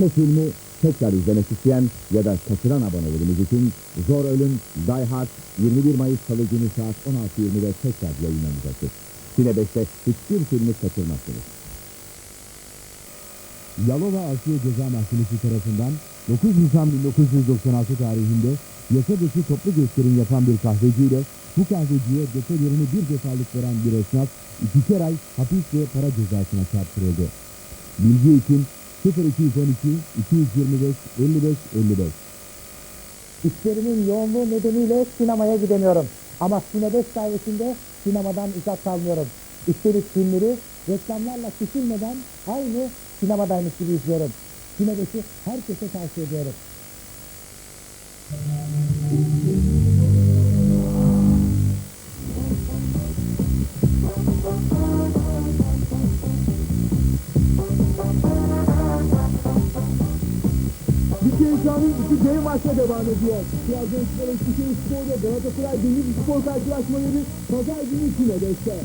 Bu filmi tekrar izlemek isteyen ya da kaçıran abonelerimiz için Zor Ölüm Die Hard 21 Mayıs Salı günü saat 16.20'de tekrar yayınlanacaktır. Cine 5'te hiçbir filmi kaçırmazsınız. Yalova Asya Ceza Mahkemesi tarafından 9 Nisan 1996 tarihinde yasa dışı toplu gösterim yapan bir kahveciyle bu kahveciye depo yerini bir defalık veren bir esnaf iki ay hapis ve para cezasına çarptırıldı. Bilgi için 0212 225 55 55 İşlerimin yoğunluğu nedeniyle sinemaya gidemiyorum. Ama Sine 5 sayesinde sinemadan uzak kalmıyorum. Üstelik filmleri reklamlarla kesilmeden aynı sinemadaymış gibi izliyorum. Sine 5'i herkese tavsiye ediyorum. Sahanın iki dev maçla devam ediyor. Trabzonspor Eskişehir Spor ve Galatasaray Denizli Spor karşılaşmaları pazar günü 5'te.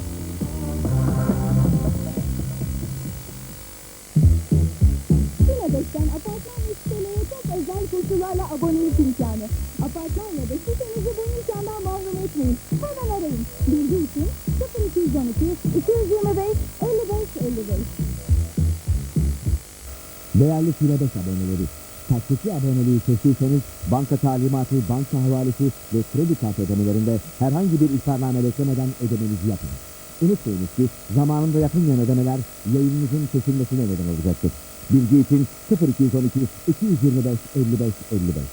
Yine beşten apartman ve sitelere çok özel koşullarla abonelik imkanı. Apartman ya da sitenizi bu imkandan mahrum etmeyin. Hemen arayın. Bilgi için 0212 225 55 55. Değerli 5 aboneleri, taksitli aboneliği seçtiyseniz banka talimatı, banka havalesi ve kredi kartı ödemelerinde herhangi bir ihbarname beklemeden ödemenizi yapın. Unutmayınız ki zamanında yapılmayan ödemeler yayınınızın kesilmesine neden olacaktır. Bilgi için 0212 225 55 55.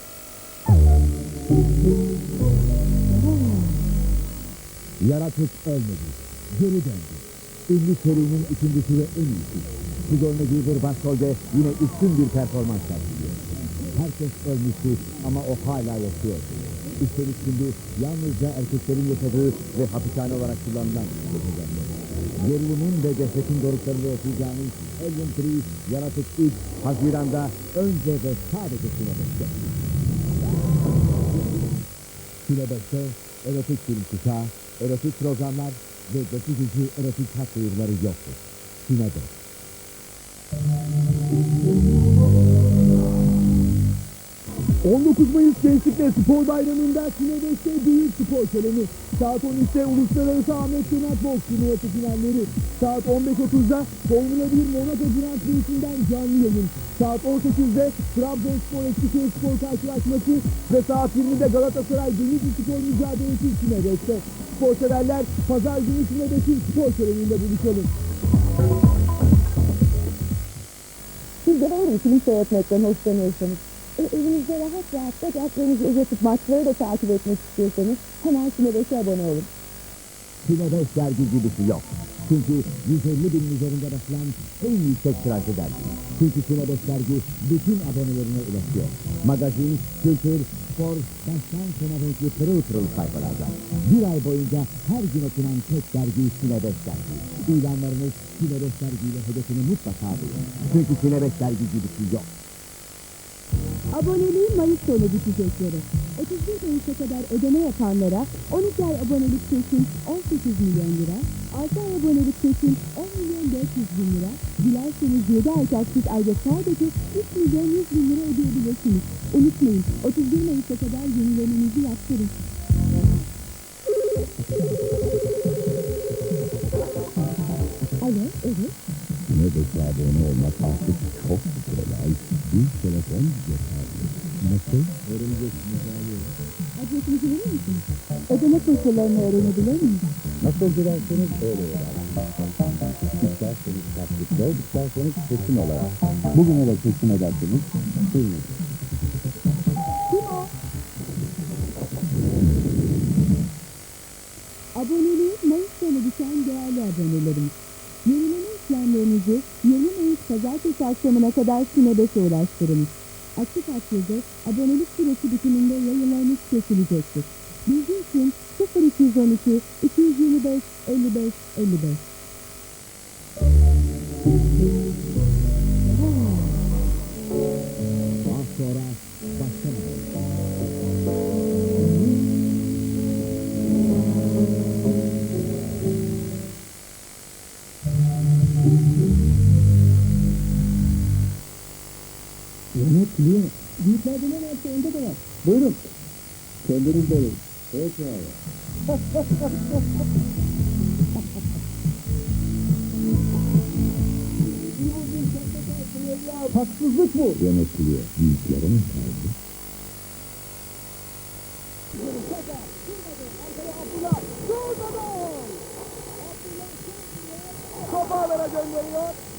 Yaratık ölmedi. Geri döndü. Ünlü serinin ikincisi ve en iyisi. Sigourney Weaver başrolde yine üstün bir performans sergiliyor. Herkes ölmüştü ama o hala yaşıyor. Üstelik şimdi yalnızca erkeklerin yaşadığı ve hapishane olarak kullanılan. Gerilimin ve cesetin doruklarında yaşayacağınız Alien 3 Yaratık 3 Haziran'da önce ve sadece Sinebeş'te. Sinebeş'te erotik film kuşağı, erotik programlar ve dökücü erotik hak duyuruları yoktur. Sinebeş. 19 Mayıs Gençlik ve Spor Bayramı'nda Kine 5'te büyük spor töreni. Saat 13'te Uluslararası Ahmet Cömert Boks Turnuvası finalleri. Saat 15.30'da Formula 1 Monaco Grand Prix'sinden canlı yayın. Saat 18'de Trabzonspor Eskişehir Spor karşılaşması ve saat 20'de Galatasaray Denizli Spor mücadelesi Kine 5'te. Spor severler Pazar günü Kine 5'in spor töreninde buluşalım. Siz de böyle film seyretmekten hoşlanıyorsanız evinizde rahat rahat bacaklarınızı uzatıp maçları da takip etmek istiyorsanız hemen Sine 5'e abone olun. Cine 5 dergi gibisi yok. Çünkü 150 bin üzerinde basılan en yüksek tirajlı dergi. Çünkü Cine 5 dergi bütün abonelerine ulaşıyor. Magazin, kültür, spor, baştan sona renkli pırıl pırıl sayfalarda. Bir ay boyunca her gün okunan tek dergi Cine 5 dergi. İlanlarınız Cine 5 dergiyle hedefini mutlaka bulun. Çünkü Cine 5 dergi gibisi yok. Aboneliğin Mayıs sonu bitecek yarı. 31 Mayıs'a kadar ödeme yapanlara 12 ay abonelik kesin 18 milyon lira, 6 ay abonelik kesin 10 milyon 400 bin lira, dilerseniz 7 ay taksit ayda sadece 3 milyon 100 bin lira ödeyebilirsiniz. Unutmayın 31 Mayıs'a kadar yenilemenizi yaptırın. Alo, evet. 5'e abone olmak artık çok kolay. Bir telefon yeterli. Nasıl? Örümcek müdahale Adresinizi verir misiniz? Ödeme koşullarını öğrenebilir miyim? Nasıl dilerseniz öyle öder. İsterseniz taksitle, isterseniz kesin olarak. Bugüne de kesin ederseniz buyurun. Kim o? Aboneliği Mayıs sonu biten değerli abonelerimiz. Yenileme işlemlerinizi 20 Mayıs pazartesi akşamına kadar Sine 5'e ulaştırınız. Aksi takdirde abonelik süresi bitiminde yayınlarınız kesilecektir. Bilgi için 0212 225 55 55. Biliyor. Büyüklerde ne varsa onda da var. Buyurun. Kendiniz de olun. Peki abi. Haksızlık bu. Biliyor. Büyüklerin kalbi. Kafalara gönderiyor.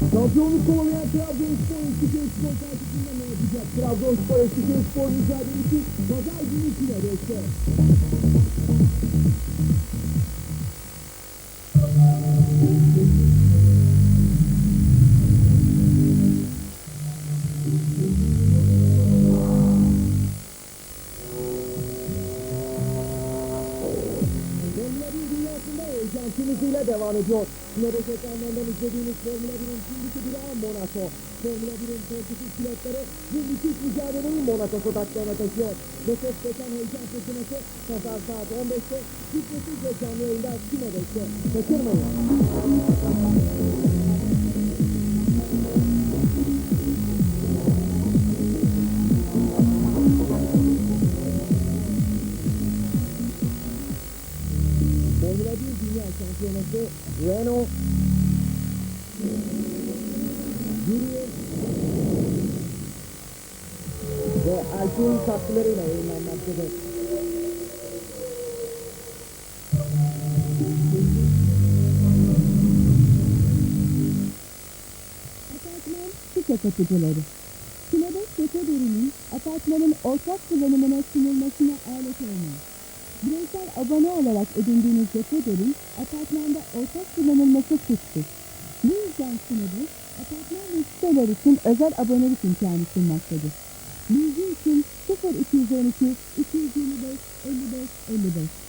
Şampiyonluk kovalayan Trabzonspor Eskişehirspor karşısında ne yapacak? Trabzonspor Eskişehirspor mücadelesi pazar günü. Formula 1 dünyasında heyecan hızıyla devam ediyor. Kinebeş ekranlarından izlediğiniz Formula 1'in şimdiki durağı Monaco. Formula 1'in Portekiz pilotları bu müthiş mücadeleyi Monaco sokaklarına taşıyor. Nefes kesen heyecan fırtınası pazar saat 15'te Şifresiz ve canlı yayında Kinebeş'te. Kaçırmayın. Şampiyonası Renault yürüyor ve Alpine katkılarıyla yayınlanmaktadır. Apartman site satıcıları. Kinebeş Seçeberinin apartmanın ortak kullanımına sunulmasına alet olmaz. Bireysel abone olarak edindiğiniz Seçeber'in apartmanda ortak kullanılması suçtur. Bu yüzden Kinebeş, apartman ve siteler için özel abonelik imkanı sunmaktadır. Bilgi için 0212 225 55 55